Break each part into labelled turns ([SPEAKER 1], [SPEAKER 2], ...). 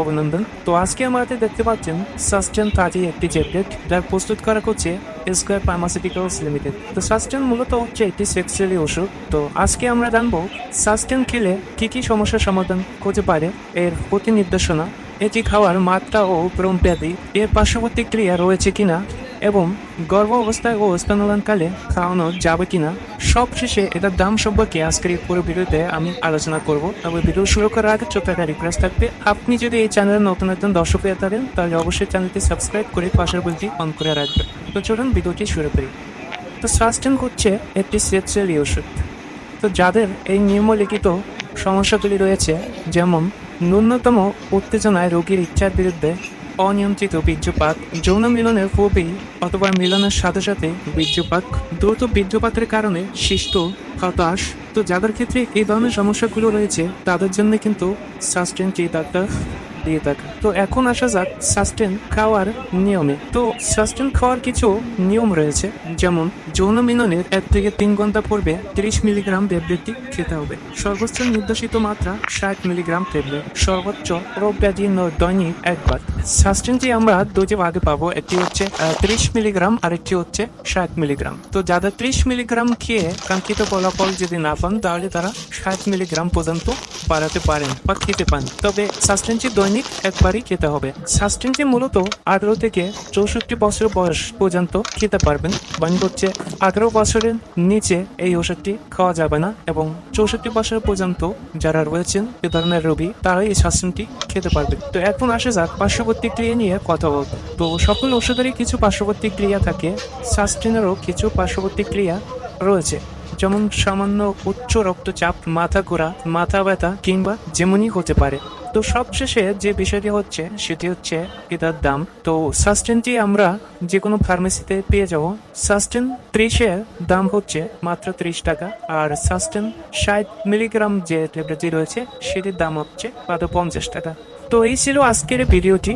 [SPEAKER 1] অভিনন্দন। তো আজকে আমাদের দেখতে পাচ্ছেন সাস্টেন থার্টি একটি ট্যাবলেট যার প্রস্তুত করা করছে স্কোয়ার ফার্মাসিউটিক্যালস লিমিটেড তো সাস্টেন মূলত হচ্ছে একটি সেক্সুয়ালি ওষুধ। তো আজকে আমরা জানব সাস্টেন খেলে কি কি সমস্যার সমাধান করতে পারে এর প্রতি নির্দেশনা, এটি খাওয়ার মাত্রা ও ব্যাধি এর পার্শ্ববর্তী ক্রিয়া রয়েছে কিনা, এবং গর্ভ অবস্থায় ও স্তনদানকালে খাওয়ানো যাবে কিনা সব শেষে এটার দাম সম্পর্কে আজকের এই পুরো ভিডিওতে আমি আলোচনা করব। তবে ভিডিও শুরু করার আগে ছোট্ট একটা রিকোয়েস্ট থাকবে। আপনি যদি এই চ্যানেলের নতুন একজন দর্শক হয়ে থাকেন, তাহলে অবশ্যই চ্যানেলটি সাবস্ক্রাইব করে পাশের বলটি অন করে রাখবেন। তো চলুন ভিডিওটি শুরু করি। তো সাস্টেন হচ্ছে একটি সেক্সুয়ালি ওষুধ। তো যাদের এই নিম্নলিখিত সমস্যাগুলি রয়েছে, যেমন ন্যূনতম উত্তেজনায় রোগীর ইচ্ছার বিরুদ্ধে অনিয়ন্ত্রিত বীর্যপাত যৌন মিলনের পূর্বে অথবা মিলনের সাথে সাথে বীর্যপাত দ্রুত বীর্যপাতের কারণে শিষ্ট হতাশ, তো যাদের ক্ষেত্রে এই ধরনের সমস্যাগুলো রয়েছে, তাদের জন্য কিন্তু সাস্টেন ডাক্তার। দিয়ে থাকে। তো এখন আসা যাক সাস্টেন খাওয়ার নিয়মে। তো সাস্টেন খাওয়ার কিছু নিয়ম রয়েছে, যেমন যৌন মিলনের এক থেকে তিন ঘণ্টা পূর্বে তিরিশ মিলিগ্রাম ট্যাবলেটটি খেতে হবে। সর্বোচ্চ নির্দেশিত মাত্রা ষাট মিলিগ্রাম ট্যাবলেট, সর্বোচ্চ রোগ ব্যাধি ন- দৈনিক একবার। সাস্টেনটি আমরা দুটি ভাগে পাবো, একটি হচ্ছে তিরিশ মিলিগ্রাম আর একটি হচ্ছে ষাট মিলিগ্রাম। তো যাদের ত্রিশ মিলিগ্রাম খেয়ে কাঙ্ক্ষিত ফলাফল যদি না পান, তাহলে তারা ষাট মিলিগ্রাম পর্যন্ত বাড়াতে পারেন বা খেতে পান তবে সাস্টেনটি দৈনিক একবারই খেতে হবে। সাস্টেনটি মূলত আঠারো থেকে চৌষট্টি বছর বয়স পর্যন্ত খেতে পারবেন। মানে হচ্ছে আঠারো বছরের নিচে এই ওষুধটি খাওয়া যাবে না এবং চৌষট্টি বছর পর্যন্ত যারা রয়েছেন, এ ধরনের রোগী তারা এই সাস্টেনটি খেতে পারবে। তো এখন আসে যাক পার্শ্ববর্তী ক্রিয়া নিয়ে কথা বলব। তো সকল ওষুধেরই কিছু পার্শ্ববর্তী ক্রিয়া থাকে, সাস্টেনেরও কিছু পার্শ্ববর্তী ক্রিয়া রয়েছে। যেমন সামান্য উচ্চ রক্তচাপ, মাথা ঘোরা, মাথা ব্যথা কিংবা যেমনই হতে পারে। তো সবশেষে যে বিষয়টি হচ্ছে, সেটি হচ্ছে এটার দাম। তো সাস্টেনটি আমরা যে কোনো ফার্মেসিতে পেয়ে যাব। সাস্টেন ত্রিশের দাম হচ্ছে মাত্র ত্রিশ টাকা। আর সাস্টেন ষাট মিলিগ্রাম যে ট্যাবলেটটি রয়েছে, সেটির দাম হচ্ছে মাত্র পঞ্চাশ টাকা। তো এই ছিল আজকের ভিডিওটি।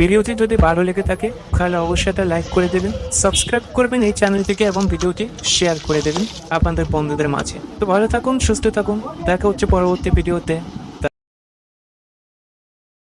[SPEAKER 1] ভিডিওটি যদি ভালো লেগে থাকে, তাহলে অবশ্যই এটা লাইক করে দেবেন সাবস্ক্রাইব করবেন এই চ্যানেলটিকে এবং ভিডিওটি শেয়ার করে দেবেন আপনাদের বন্ধুদের মাঝে। তো ভালো থাকুন, সুস্থ থাকুন, দেখা হচ্ছে পরবর্তী ভিডিওতে।